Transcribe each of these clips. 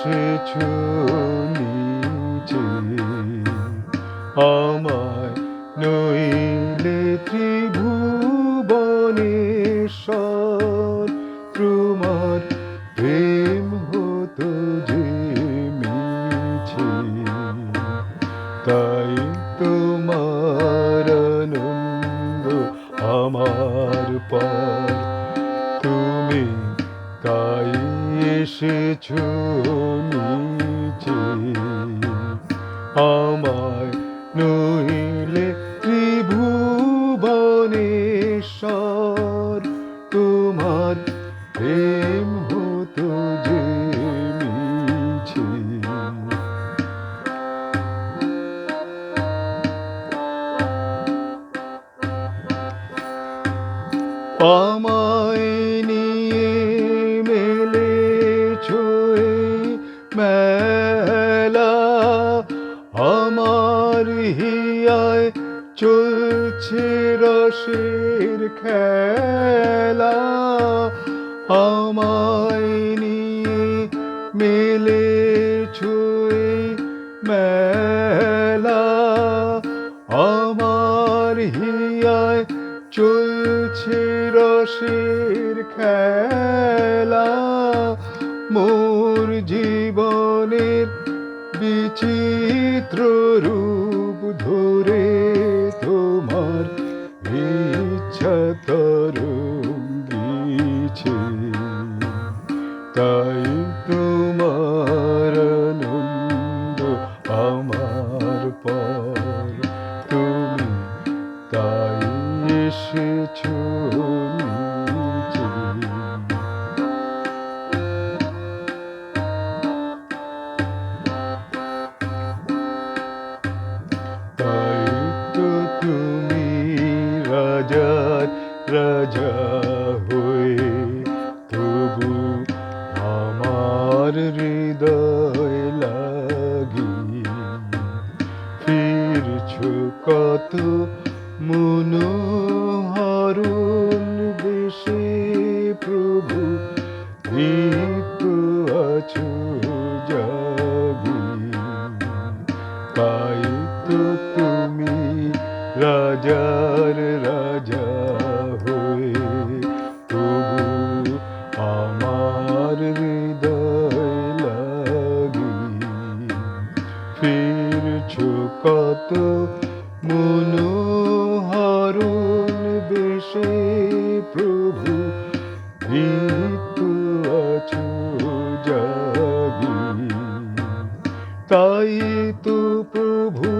এসেছ নিচে আমায় নইলে নিচে আমায় নইলে ত্রিভুবনেশ্বর তোমার প্রেম হতো যে মিছে। আমায় চলছে রসের খেলা। আমায় নিয়ে মেলে ছুঁয়ে মেলা। আমার হিয়ায় চলছে রসের খেলা। মোর জীবনের বিচিত্র রূপ ধরে তোমার ইচ্ছা তাই তোমার আনন্দ আমার পর। তুমি তাই এসেছ। রাজার রাজা হয়ে তবু আমার হৃদয় লাগি। ফিরছ কত মনোহরুণ বেশে প্রভু নিত্য আছো জাগি। তাই তো তুমি রাজার রাজা হয়ে তবু আমার হৃদয় লাগি ফিরছ কত মনোহরুণ বেশে প্রভু নিত্য আছো জাগি তাই তো প্রভু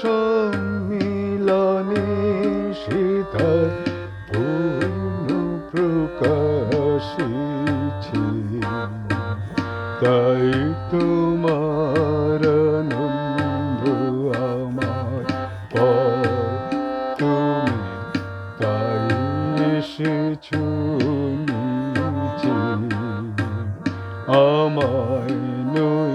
সম্মিলনে সীতার পূর্ণ প্রকাশিছে। তাই তোমার আনন্দ আমার তুমি তাই এসেছ আমায় নইলে